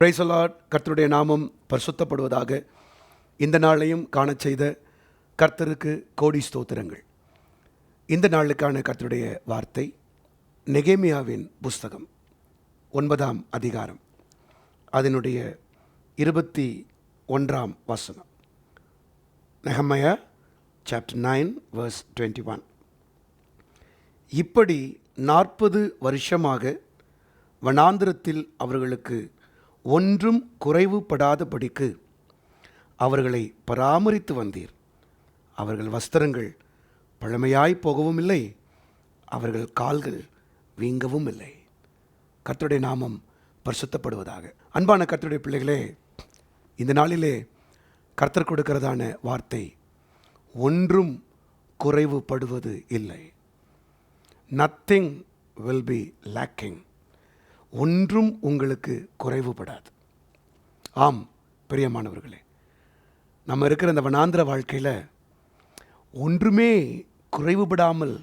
பிரைசலாட் கர்த்தருடைய நாமம் பரிசுத்தப்படுவதாக இந்த நாளையும் காணச் செய்த கர்த்தருக்கு கோடி ஸ்தோத்திரங்கள். இந்த நாளுக்கான கர்த்தருடைய வார்த்தை நெகேமியாவின் புஸ்தகம் ஒன்பதாம் அதிகாரம் அதனுடைய இருபத்தி ஒன்றாம் வசனம். நெகமையா chapter nine verse twenty one இப்படி நாற்பது வருஷமாக வனாந்திரத்தில் அவர்களுக்கு ஒன்றும் குறைவுபடாதபடிக்கு அவர்களை பராமரித்து வந்தீர். அவர்கள் வஸ்திரங்கள் பழமையாய் போகவும் இல்லை அவர்கள் கால்கள் வீங்கவும் இல்லை கர்த்தருடைய நாமம் பரிசுத்தப்படுவதாக. அன்பான கர்த்தருடைய பிள்ளைகளே இந்த நாளிலே கர்த்தர் கொடுக்கிறதான வார்த்தை ஒன்றும் குறைவுபடுவது இல்லை. நத்திங் வில் பி லேக்கிங் ஒன்றும் உங்களுக்கு குறைவுபடாது. ஆம் பிரியமானவர்களே நம்ம இருக்கிற இந்த வனாந்திர வாழ்க்கையில் ஒன்றுமே குறைவுபடாமல்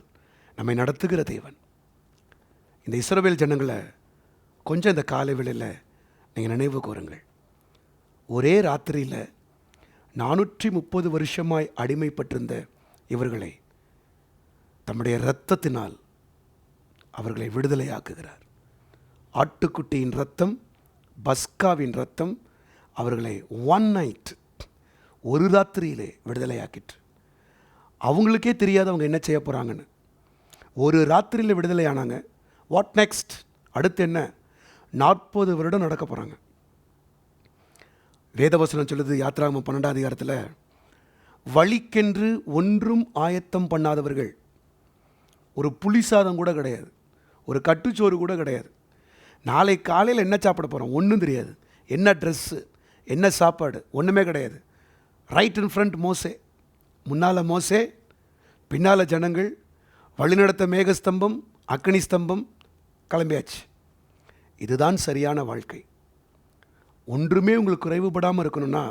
நம்மை நடத்துகிற தேவன். இந்த இஸ்ரோவேல் ஜனங்களை கொஞ்சம் இந்த காலை வேளையில் நீங்கள் நினைவு கூறுங்கள். ஒரே ராத்திரியில் நானூற்றி முப்பது வருஷமாய் அடிமைப்பட்டிருந்த இவர்களை தம்முடைய இரத்தத்தினால் அவர்களை விடுதலையாக்குகிறார். ஆட்டுக்குட்டியின் ரத்தம் பஸ்காவின் ரத்தம் அவர்களை ஒன் நைட் ஒரு ராத்திரியிலே விடுதலையாக்கிட்டு அவங்களுக்கே தெரியாது அவங்க என்ன செய்ய போகிறாங்கன்னு ஒரு ராத்திரியில் விடுதலை ஆனாங்க வாட் நெக்ஸ்ட் அடுத்து என்ன? நாற்பது வருடம் நடக்க போகிறாங்க வேதவசனம் சொல்லுது யாத்ராகமம் பன்னெண்டாம் அதிகாரத்தில் வழிக்கென்று ஒன்றும் ஆயத்தம் பண்ணாதவர்கள். ஒரு புளி சாதம் கூட கிடையாது. ஒரு கட்டுச்சோறு கூட கிடையாது. நாளை காலையில் என்ன சாப்பிட போகிறோம் ஒன்றும் தெரியாது. என்ன ட்ரெஸ்ஸு என்ன சாப்பாடு? ஒன்றுமே கிடையாது. ரைட் இன் ஃப்ரண்ட் மோசே முன்னால் மோசே பின்னால் ஜனங்கள் வழிநடத்த மேகஸ்தம்பம் அக்னி ஸ்தம்பம் கிளம்பியாச்சு. இதுதான் சரியான வாழ்க்கை. ஒன்றுமே உங்களுக்கு குறைவுபடாமல் இருக்கணும்னா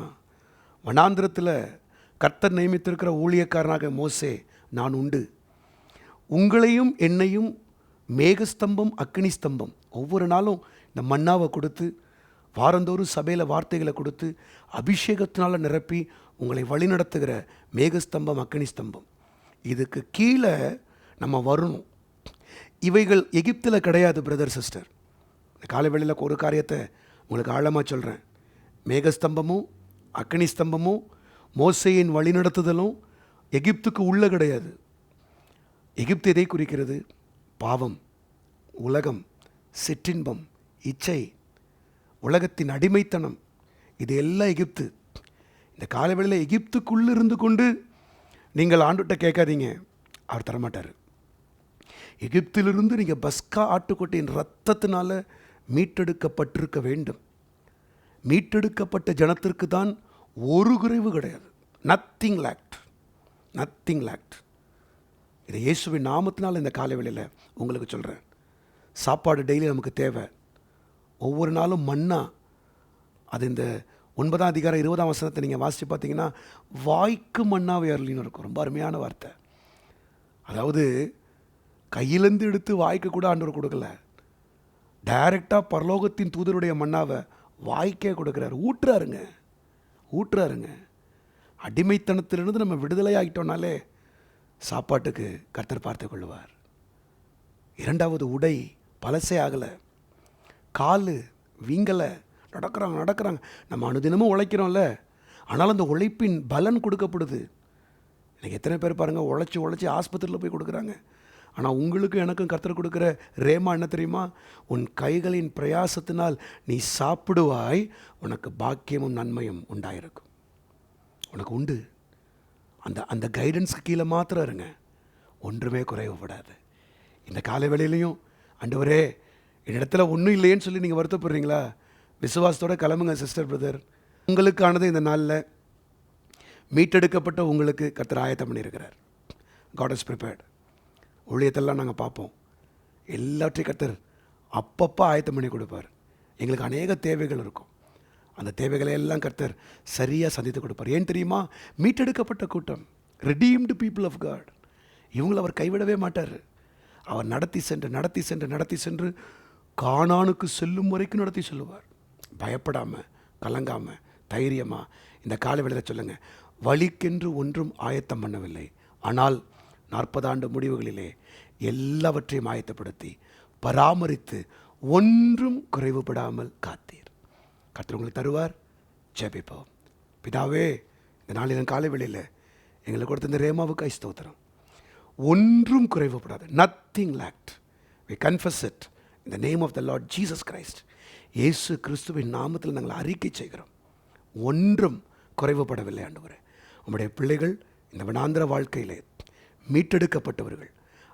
வனாந்திரத்தில் கர்த்தர் நியமித்திருக்கிற ஊழியக்காரனாக மோசே நான் உண்டு. உங்களையும் என்னையும் மேகஸ்தம்பம் அக்னி ஸ்தம்பம் ஒவ்வொரு நாளும் இந்த மன்னாவை கொடுத்து வாரந்தோறும் சபையில் வார்த்தைகளை கொடுத்து அபிஷேகத்தினால் நிரப்பி உங்களை வழிநடத்துகிற மேகஸ்தம்பம் அக்னி ஸ்தம்பம் இதுக்கு கீழே நம்ம வரணும். இவைகள் எகிப்தில் கிடையாது பிரதர் சிஸ்டர் காலை வேளையில் ஒரு காரியத்தை உங்களுக்கு ஆழமாக சொல்கிறேன் மேகஸ்தம்பமும் அக்னி ஸ்தம்பமும் மோசையின் வழிநடத்துதலும் எகிப்துக்கு உள்ளே கிடையாது. எகிப்து எதை குறிக்கிறது? பாவம் உலகம் சிற்றின்பம் இச்சை உலகத்தின் அடிமைத்தனம் இது எல்லாம் எகிப்து. இந்த காலவெளியில் எகிப்துக்குள்ளே இருந்து கொண்டு நீங்கள் ஆண்டுகிட்ட கேட்காதீங்க அவர் தரமாட்டார். எகிப்திலிருந்து நீங்கள் பஸ்கா ஆட்டுக்கொட்டையின் ரத்தத்தினால் மீட்டெடுக்கப்பட்டிருக்க வேண்டும். மீட்டெடுக்கப்பட்ட ஜனத்திற்கு தான் ஒரு குறைவு கிடையாது. நத்திங் லேக்ட் நத்திங் லேக்ட் இதை இயேசுவின் நாமத்தினால் இந்த காலை வேளையில் உங்களுக்கு சொல்கிறேன் சாப்பாடு டெய்லி நமக்கு தேவை. ஒவ்வொரு நாளும் மண்ணா அது இந்த ஒன்பதாம் அதிகாரம் இருபதாம் வசனத்தை நீங்கள் வாசித்து பார்த்தீங்கன்னா வாய்க்கு மண்ணாவே அருளின்னு இருக்கும். ரொம்ப அருமையான வார்த்தை. அதாவது கையிலேருந்து எடுத்து வாய்க்கு கூட ஆண்டவர் கொடுக்கல. டைரெக்டாக பரலோகத்தின் தூதருடைய மண்ணாவை வாய்க்கே கொடுக்குறாரு. ஊட்டுறாருங்க. ஊட்டுறாருங்க. அடிமைத்தனத்திலிருந்து நம்ம விடுதலை ஆகிட்டோம்னாலே சாப்பாட்டுக்கு கர்த்தர் பார்த்து கொள்வார் இரண்டாவது உடை பழசே ஆகலை. கால் வீங்கலை. நடக்கிறாங்க நடக்கிறாங்க. நம்ம அனுதினமும் உழைக்கிறோம்ல. ஆனாலும் அந்த உழைப்பின் பலன் கொடுக்கப்படுது. எனக்கு எத்தனை பேர் பாருங்கள் உழைச்சி உழைச்சி ஆஸ்பத்திரியில் போய் கொடுக்குறாங்க. ஆனால் உங்களுக்கும் எனக்கும் கர்த்தர் கொடுக்குற ரேமா என்ன தெரியுமா? உன் கைகளின் பிரயாசத்தினால் நீ சாப்பிடுவாய் உனக்கு பாக்கியமும் நன்மையும் உண்டாயிருக்கும். உனக்கு உண்டு. அந்த அந்த கைடன்ஸ்க்கு கீழே மாத்திரம் இருங்க. ஒன்றுமே குறைவுபடாது. இந்த காலை வேளையிலையும் அண்டவரே என்னிடத்துல ஒன்றும் இல்லையேன்னு சொல்லி நீங்கள் வருத்தப்படுறீங்களா? விசுவாசத்தோட கிளம்புங்க சிஸ்டர் பிரதர் உங்களுக்கானது இந்த நாளில் மீட்டெடுக்கப்பட்ட உங்களுக்கு கர்த்தர் ஆயத்தம் பண்ணியிருக்கிறார். காட் இஸ் ப்ரிப்பேர்டு ஊழியத்தெல்லாம் நாங்கள் பார்ப்போம். எல்லாற்றையும் கத்தர் அப்பப்போ ஆயத்தம் பண்ணி கொடுப்பார். எங்களுக்கு அநேக தேவைகள் இருக்கும். அந்த தேவைகளை எல்லாம் கர்த்தர் சரியாக சந்தித்து கொடுப்பார். ஏன் தெரியுமா? மீட்டெடுக்கப்பட்ட கூட்டம். ரெடீம்டு பீப்புள் ஆஃப் காட் இவங்களை அவர் கைவிடவே மாட்டார். அவர் நடத்தி சென்று நடத்தி சென்று நடத்தி சென்று காணானுக்கு செல்லும் வரைக்கும் நடத்தி சொல்லுவார். பயப்படாமல் கலங்காமல் தைரியமாக இந்த கால வேளையில் சொல்லுங்கள் வழிக்கென்று ஒன்றும் ஆயத்தம் பண்ணவில்லை. ஆனால் நாற்பது ஆண்டு முடிவுகளிலே எல்லாவற்றையும் ஆயத்தப்படுத்தி பராமரித்து ஒன்றும் குறைவுபடாமல் காத்தீர். கர்த்தர் உங்களுக்கு தருவார். ஜெபிப்போம். பிதாவே இந்த நாளின் காலை வெளியில் எங்களுக்கு கொடுத்த இந்த ரேமாவுக்கு ஐஸ்தோத்திரம் ஒன்றும் குறைவுபடாது. Nothing lacked we confess it in the name of the Lord Jesus Christ இயேசு கிறிஸ்துவின் நாமத்தில் நாங்கள் அறிக்கை செய்கிறோம். ஒன்றும் குறைவுபடவில்லை ஆண்டவரே. உங்களுடைய பிள்ளைகள் இந்த வனாந்திர வாழ்க்கையிலே மீட்டெடுக்கப்பட்டவர்கள்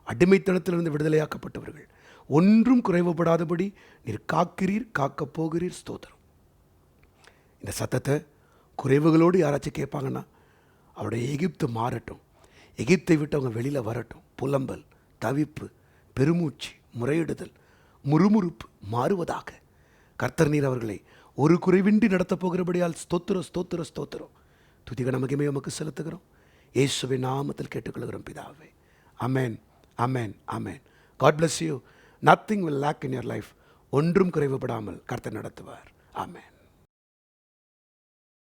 அடிமைத்தனத்திலிருந்து விடுதலையாக்கப்பட்டவர்கள். ஒன்றும் குறைவுபடாதபடி நீர் காக்கிறீர் காக்கப் போகிறீர். ஸ்தோத்திரம். இந்த சத்தத்தை குறைவுகளோடு யாராச்சும் கேட்பாங்கன்னா அவருடைய எகிப்து மாறட்டும். எகிப்தை விட்டு அவங்க வெளியில் வரட்டும். புலம்பல் தவிப்பு பெருமூச்சு முறையிடுதல் முறுமுறுப்பு மாறுவதாக. கர்த்தர் நீர் அவர்களை ஒரு குறைவின்றி நடத்தப் போகிறபடியால் ஸ்தோத்திரம் ஸ்தோத்திரம் ஸ்தோத்திரம். துதிக நமக்குமே உமக்கு செலுத்துகிறோம். இயேசுவின் நாமத்தில் கேட்டுக்கொள்கிறோம் பிதாவே. Amen amen amen God bless you nothing will lack in your life ஒன்றும் குறைவுபடாமல் கர்த்தர் நடத்துவார். அமேன்